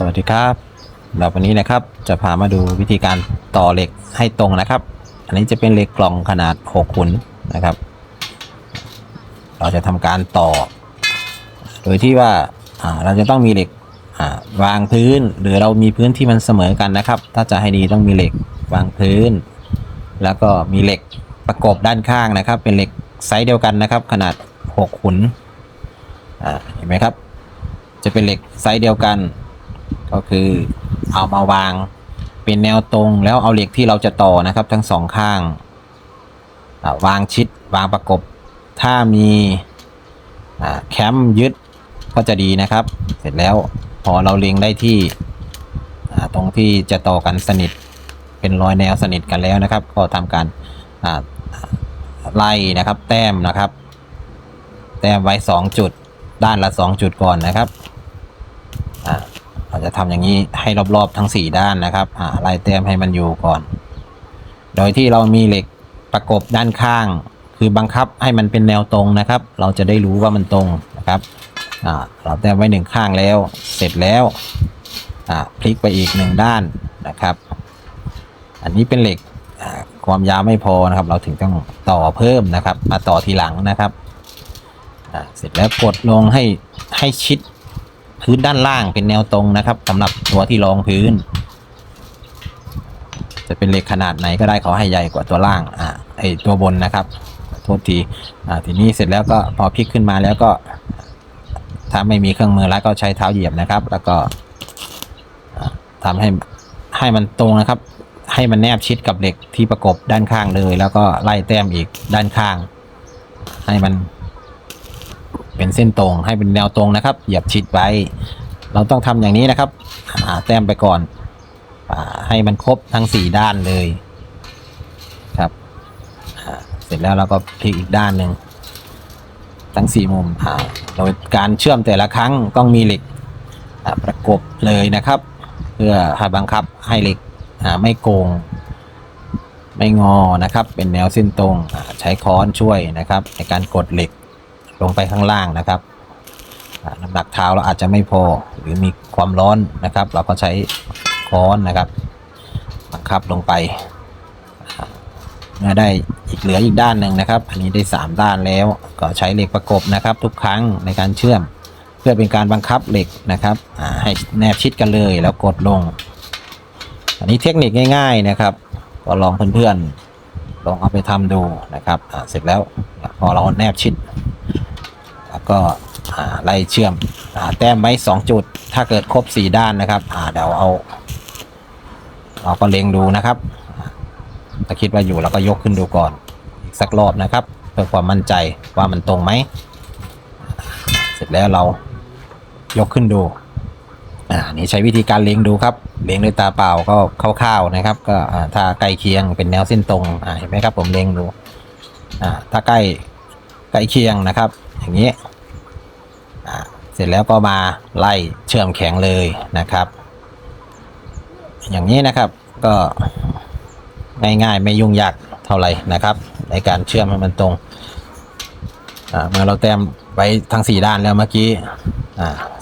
สวัสดีครับเราวันนี้นะครับจะพามาดูวิธีการต่อเหล็กให้ตรงนะครับ อันนี้จะเป็นเหล็กกล่องขนาด6ขุนนะครับ เราจะทำการต่อ โดยที่ว่าเราจะต้องมีเหล็กวางพื้น หรือเรามีพื้นที่มันเสมอกันนะครับ ถ้าจะให้ดีต้องมีเหล็กวางพื้น แล้วก็มีเหล็กประกบด้านข้างนะครับ เป็นเหล็กไซส์เดียวกันนะครับ ขนาด6ขุนเห็นไหมครับ จะเป็นเหล็กไซส์เดียวกัน ก็คือเอามาวางเป็นแนวตรงแล้วเอาเหล็กที่เราจะต่อนะครับ ทั้งสองข้าง วางชิดวางประกบ ถ้ามีแคมยึดก็จะดีนะครับ เสร็จแล้วพอเราเล็งได้ที่ตรงที่จะต่อกันสนิท เป็นรอยแนวสนิทกันแล้วนะครับ ก็ทำการไล่นะครับ แต้มนะครับ แต้มไว้สองจุด ด้านละสองจุดก่อนนะครับ เราจะทำอย่างนี้ให้รอบๆทั้งสี่ด้านนะครับอ่าไล่แต้มให้มันอยู่ก่อน โดยที่เรามีเหล็กประกบด้านข้าง คือบังคับให้มันเป็นแนวตรงนะครับ เราจะได้รู้ว่ามันตรงนะครับอ่าเราแต้มไว้หนึ่งข้างแล้ว เสร็จแล้วอ่าพลิกไปอีกหนึ่งด้านนะครับ อันนี้เป็นเหล็กความยาวไม่พอนะครับ เราถึงต้องต่อเพิ่มนะครับ มาต่อทีหลังนะครับเสร็จแล้วกดลงให้ให้ชิด พื้นด้านล่างเป็นแนวตรงนะครับสำหรับตัวที่รองพื้น จะเป็นเหล็กขนาดไหนก็ได้ขอให้ใหญ่กว่าตัวล่างอ่าไอตัวบนนะครับโทษทีอ่าทีนี้เสร็จแล้วก็พอพลิกขึ้นมาแล้วก็ ถ้าไม่มีเครื่องมือแล้วก็ใช้เท้าเหยียบนะครับ แล้วก็อ่าทำให้ให้มันตรงนะครับ ให้มันแนบชิดกับเหล็กที่ประกบด้านข้างเลย แล้วก็ไล่แต้มอีกด้านข้าง ให้มัน เป็นเส้นตรงให้เป็นแนวตรงนะครับ เหยียบชิดไว้ เราต้องทำอย่างนี้นะครับหาแต้มไปก่อนอให้มันครบทั้งสี่ด้านเลยครับเสร็จแล้วเราก็พลิกอีกด้านหนึ่งทั้งสี่มุมอ่าโดยการเชื่อมแต่ละครั้งต้องมีเหล็กประกบเลยนะครับ เพื่อให้บังคับให้เหล็กไม่โกงไม่งอนะครับ เป็นแนวเส้นตรงใช้ค้อนช่วยนะครับ ในการกดเหล็ก ลงไปข้างล่างนะครับน้ำหนักเท้าเราอาจจะไม่พอหรือมีความร้อนนะครับ เราก็ใช้ค้อนนะครับบังคับลงไปอ่าเมื่อได้อีกเหลืออีกด้านหนึ่งนะครับ อันนี้ได้ 3 ด้านแล้วก็ใช้เหล็กประกบนะครับ ทุกครั้งในการเชื่อม เพื่อเป็นการบังคับเหล็กนะครับให้แนบชิดกันเลยแล้วกดลง อันนี้เทคนิคง่าย ๆนะครับ ก็ลองเพื่อนๆลองเอาไปทำดูนะครับเสร็จแล้วพอเราแนบชิด ก็ไล่เชื่อมอแต้มไว้สองจุด ถ้าเกิดครบสี่ด้านนะครับเดี๋ยวเอาเราก็เล็งดูนะครับอ่าถ้าคิดว่าอยู่เราก็ยกขึ้นดูก่อนสักรอบนะครับ เพื่อความมั่นใจว่ามันตรงไหม เสร็จแล้วเรายกขึ้นดูอ่านี่ใช้วิธีการเล็งดูครับ เล็งด้วยตาเปล่าก็คร่าวๆนะครับ ก็ถ้าใกล้เคียงเป็นแนวเส้นตรงเห็นไหมครับผมเล็งดูอ่าถ้าใกล้ใกล้เคียงนะครับ อย่างนี้ สร็จแล้วก็มาไล่เชื่อมแข็งเลยนะครับ อย่างนี้นะครับก็ง่ายๆไม่ยุ่งยากเท่าไหร่นะครับ ในการเชื่อมให้มันตรงเมื่อเราแต้มไว้ทั้งสี่ด้านแล้วเมื่อกี้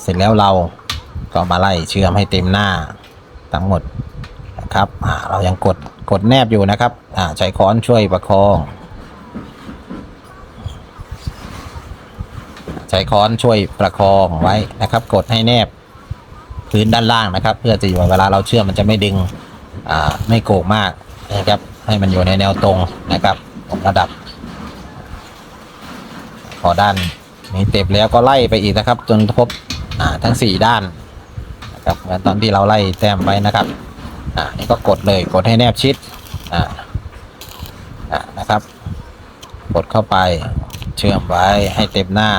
เสร็จแล้วเราก็มาไล่เชื่อมให้เต็มหน้าทั้งหมดนะครับเรายังกดกดแนบอยู่นะครับใช้ค้อนช่วยประคอง ช้ค้อนช่วยประคองไว้นะครับ กดให้แนบพื้นด้านล่างนะครับ เพื่อจะอยู่เวลาเราเชื่อมมันจะไม่ดึงอ่าไม่โก่งมากนะครับ ให้มันอยู่ในแนวตรงนะครับระดับ พอด้านนี้เต็มแล้วก็ไล่ไปอีกนะครับ จนครบอ่าทั้งสี่ด้านนะครับเหมือนตอนที่เราไล่แต้มไว้นะครับอ่านี่ก็กดเลยกดให้แนบชิดอ่าอ่านะครับ กดเข้าไปเชื่อมไว้ให้เต็มหน้า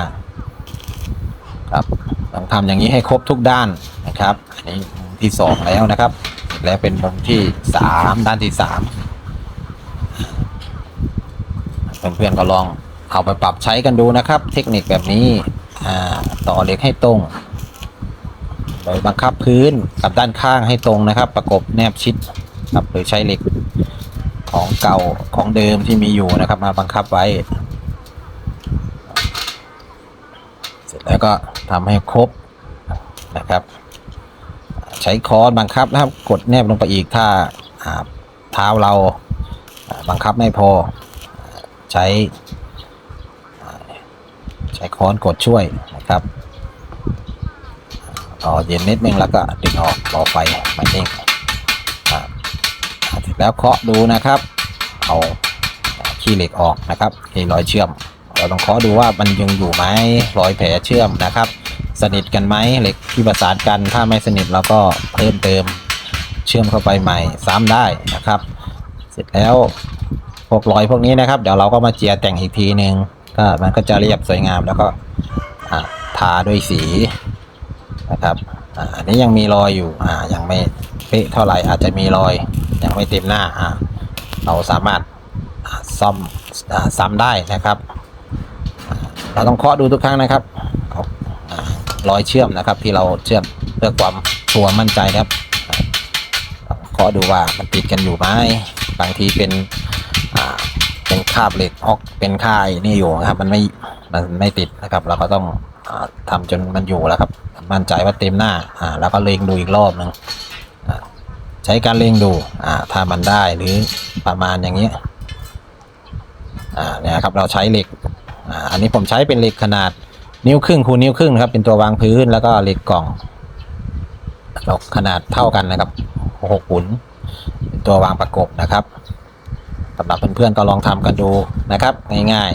ต้องทำอย่างนี้ให้ครบทุกด้านนะครับ อันนี้มุมที่สองแล้วนะครับ และเป็นมุมที่สามด้านที่สามเพื่อนๆก็ลองเอาไปปรับใช้กันดูนะครับ เทคนิคแบบนี้ต่อเหล็กให้ตรงโดยบังคับพื้นกับด้านข้างให้ตรงนะครับ ประกบแนบชิดครับโดยใช้เหล็กของเก่าของเดิมที่มีอยู่นะครับ มาบังคับไว้ เสร็จแล้วก็ ทำให้ครบนะครับ ใช้ค้อนบังคับนะครับ กดแนบลงไปอีกถ้าเท้าเราบังคับไม่พอ ใช้ ใช้ค้อนกดช่วยนะครับต่อเย็นนิดนึงแล้วก็ดึงออกรอไฟมันเองอ่าอ่าเสร็จแล้วเคาะดูนะครับ เอาขี้เหล็กออกนะครับไอ้รอยเชื่อม ต้องเคาะดูว่ามันยังอยู่ไหมรอยแผลเชื่อมนะครับ สนิทกันไหมเหล็กที่ประสานกันถ้าไม่สนิทเราก็เพิ่มเติมเชื่อมเข้าไปใหม่ซ้ำได้นะครับ เสร็จแล้วพวกรอยพวกนี้นะครับ เดี๋ยวเราก็มาเจียแต่งอีกทีหนึ่งก็มันก็จะเรียบสวยงามแล้วก็ทาด้วยสีนะครับอ,อันนี้ยังมีรอยอยู่อ่ายังไม่เป๊ะเท่าไหร่อาจจะมีรอยยังไม่เต็มหน้าอ่าเราสามารถซ่อมซ้ำได้นะครับ เราต้องเคาะดูทุกครั้งนะครับรอยเชื่อมนะครับ ที่เราเชื่อมเพื่อความชัวร์มั่นใจนะครับเคาะดูว่ามันติดกันอยู่ไหมบางทีเป็นเป็นคาบเหล็กออกเป็นค่ายนี่อยู่นะครับมันไม่มันไม่ติดนะครับ เราก็ต้องอาทำจนมันอยู่แล้วครับ มั่นใจว่าเต็มหน้าอ่าแล้วก็เล็งดูอีกรอบหนึ่งใช้การเล็งดูอ่าถ้ามันได้หรือประมาณอย่างนี้อ่าเนี่ยครับเราใช้เหล็ก อันนี้ผมใช้เป็นเหล็กขนาดนิ้วครึ่งคูณนิ้วครึ่งนะครับ เป็นตัววางพื้นแล้วก็เหล็กกล่องขนาดเท่ากันนะครับหกขุนเป็นตัววางประกบนะครับสำหรับเพื่อนๆก็ลองทำกันดูนะครับ ง่าย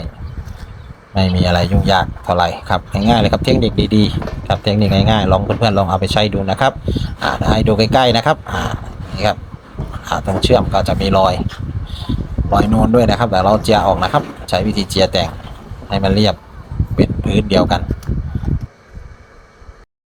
ๆ ไม่มีอะไรยุ่งยากเท่าไหร่ครับง่ายๆเลยครับเทคนิคดีๆครับเทคนิคง่ายๆลองเพื่อนๆลองเอาไปใช้ดูนะครับอ่าให้ดูใกล้ๆนะครับอ่านี่ครับอ่าตรงเชื่อมก็จะมีรอยรอยนูนด้วยนะครับแต่เราเจียออกนะครับ ใช้วิธีเจียแต่ง ให้มันเรียบเป็นพื้นเดียวกัน